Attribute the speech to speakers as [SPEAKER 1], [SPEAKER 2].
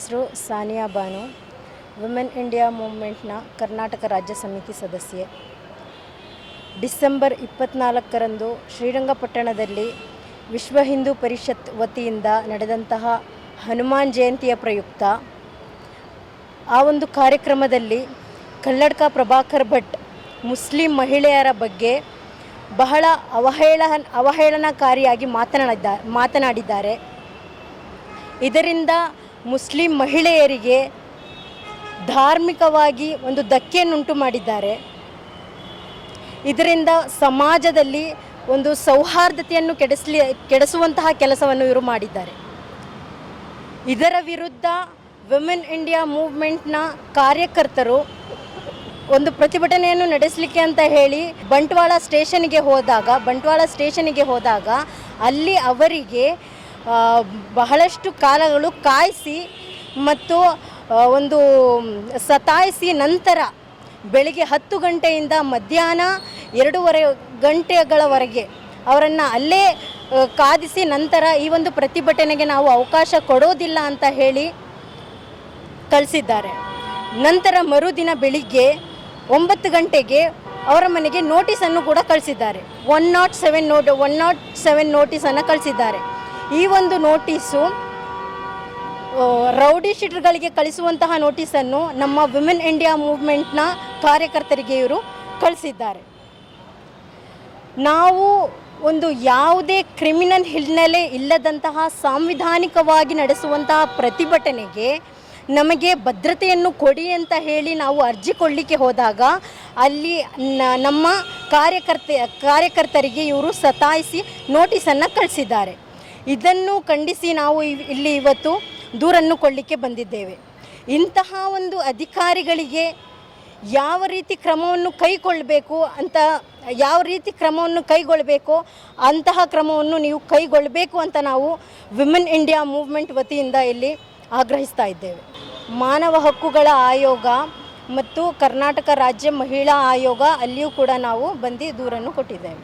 [SPEAKER 1] ಹೆಸರು Sania Banu. Women India ಮೂವ್ಮೆಂಟ್ನ ಕರ್ನಾಟಕ ರಾಜ್ಯ ಸಮಿತಿ ಸದಸ್ಯೆ. ಡಿಸೆಂಬರ್ ಇಪ್ಪತ್ತ್ನಾಲ್ಕರಂದು ಶ್ರೀರಂಗಪಟ್ಟಣದಲ್ಲಿ ವಿಶ್ವ ಹಿಂದೂ ಪರಿಷತ್ ವತಿಯಿಂದ ನಡೆದಂತಹ ಹನುಮಾನ್ ಜಯಂತಿಯ ಪ್ರಯುಕ್ತ. ಆ ಒಂದು ಕಾರ್ಯಕ್ರಮದಲ್ಲಿ ಕಲ್ಲಡ್ಕ ಪ್ರಭಾಕರ್ ಭಟ್ ಮುಸ್ಲಿಂ ಮಹಿಳೆಯರ ಬಗ್ಗೆ ಬಹಳ ಅವಹೇಳ ಅವಹೇಳನಕಾರಿಯಾಗಿ ಮಾತನಾಡಿದ್ದ ಮಾತನಾಡಿದ್ದಾರೆ. ಇದರಿಂದ ಮುಸ್ಲಿಂ ಮಹಿಳೆಯರಿಗೆ ಧಾರ್ಮಿಕವಾಗಿ ಒಂದು ಧಕ್ಕೆಯನ್ನುಂಟು ಮಾಡಿದ್ದಾರೆ. ಇದರಿಂದ ಸಮಾಜದಲ್ಲಿ ಒಂದು ಸೌಹಾರ್ದತೆಯನ್ನು ಕೆಡಿಸಲಿ, ಕೆಡಿಸುವಂತಹ ಕೆಲಸವನ್ನು ಇವರು ಮಾಡಿದ್ದಾರೆ. ಇದರ ವಿರುದ್ಧ ವಿಮೆನ್ ಇಂಡಿಯಾ ಮೂವ್ಮೆಂಟ್ನ ಕಾರ್ಯಕರ್ತರು ಒಂದು ಪ್ರತಿಭಟನೆಯನ್ನು ನಡೆಸಲಿಕ್ಕೆ ಅಂತ ಹೇಳಿ ಬಂಟ್ವಾಳ ಸ್ಟೇಷನ್ಗೆ ಹೋದಾಗ, ಬಂಟ್ವಾಳ ಸ್ಟೇಷನ್ಗೆ ಹೋದಾಗ ಅಲ್ಲಿ ಅವರಿಗೆ ಬಹಳಷ್ಟು ಕಾಲಗಳು ಕಾಯಿಸಿ ಮತ್ತು ಒಂದು ಸತಾಯಿಸಿ ನಂತರ ಬೆಳಿಗ್ಗೆ ಹತ್ತು ಗಂಟೆಯಿಂದ ಮಧ್ಯಾಹ್ನ ಎರಡೂವರೆ ಗಂಟೆಗಳವರೆಗೆ ಅವರನ್ನು ಅಲ್ಲೇ ಕಾದಿಸಿ ನಂತರ ಈ ಒಂದು ಪ್ರತಿಭಟನೆಗೆ ನಾವು ಅವಕಾಶ ಕೊಡೋದಿಲ್ಲ ಅಂತ ಹೇಳಿ ಕಳಿಸಿದ್ದಾರೆ. ನಂತರ ಮರುದಿನ ಬೆಳಿಗ್ಗೆ ಒಂಬತ್ತು ಗಂಟೆಗೆ ಅವರ ಮನೆಗೆ ನೋಟಿಸನ್ನು ಕೂಡ ಕಳಿಸಿದ್ದಾರೆ. One naught seven note one naught seven ನೋಟಿಸನ್ನು ಕಳಿಸಿದ್ದಾರೆ. ಈ ಒಂದು ನೋಟಿಸು ರೌಡಿ ಶೀಟರ್ಗಳಿಗೆ ಕಳಿಸುವಂತಹ ನೋಟಿಸನ್ನು ನಮ್ಮ ವಿಮೆನ್ ಇಂಡಿಯಾ ಮೂವ್ಮೆಂಟ್ನ ಕಾರ್ಯಕರ್ತರಿಗೆ ಇವರು ಕಳಿಸಿದ್ದಾರೆ. ನಾವು ಒಂದು ಯಾವುದೇ ಕ್ರಿಮಿನಲ್ ಹಿನ್ನೆಲೆ ಇಲ್ಲದಂತಹ ಸಾಂವಿಧಾನಿಕವಾಗಿ ನಡೆಸುವಂತಹ ಪ್ರತಿಭಟನೆಗೆ ನಮಗೆ ಭದ್ರತೆಯನ್ನು ಕೊಡಿ ಅಂತ ಹೇಳಿ ನಾವು ಅರ್ಜಿ ಕೊಡಲಿಕ್ಕೆ ಹೋದಾಗ ಅಲ್ಲಿ ನಮ್ಮ ಕಾರ್ಯಕರ್ತೆ, ಕಾರ್ಯಕರ್ತರಿಗೆ ಇವರು ಸತಾಯಿಸಿ ನೋಟಿಸನ್ನು ಕಳಿಸಿದ್ದಾರೆ. ಇದನ್ನು ಖಂಡಿಸಿ ನಾವು ಇಲ್ಲಿ ಇವತ್ತು ದೂರನ್ನು ಕೊಡಲಿಕ್ಕೆ ಬಂದಿದ್ದೇವೆ. ಇಂತಹ ಒಂದು ಅಧಿಕಾರಿಗಳಿಗೆ ಯಾವ ರೀತಿ ಕ್ರಮವನ್ನು ಕೈಗೊಳ್ಳಬೇಕು ಅಂತ, ಯಾವ ರೀತಿ ಕ್ರಮವನ್ನು ಕೈಗೊಳ್ಳಬೇಕು ಅಂತಹ ಕ್ರಮವನ್ನು ನೀವು ಕೈಗೊಳ್ಳಬೇಕು ಅಂತ ನಾವು ವಿಮೆನ್ ಇಂಡಿಯಾ ಮೂವ್ಮೆಂಟ್ ವತಿಯಿಂದ ಇಲ್ಲಿ ಆಗ್ರಹಿಸ್ತಾ ಇದ್ದೇವೆ. ಮಾನವ ಹಕ್ಕುಗಳ ಆಯೋಗ ಮತ್ತು ಕರ್ನಾಟಕ ರಾಜ್ಯ ಮಹಿಳಾ ಆಯೋಗ ಅಲ್ಲಿಯೂ ಕೂಡ ನಾವು ಬಂದು ದೂರನ್ನು ಕೊಟ್ಟಿದ್ದೇವೆ.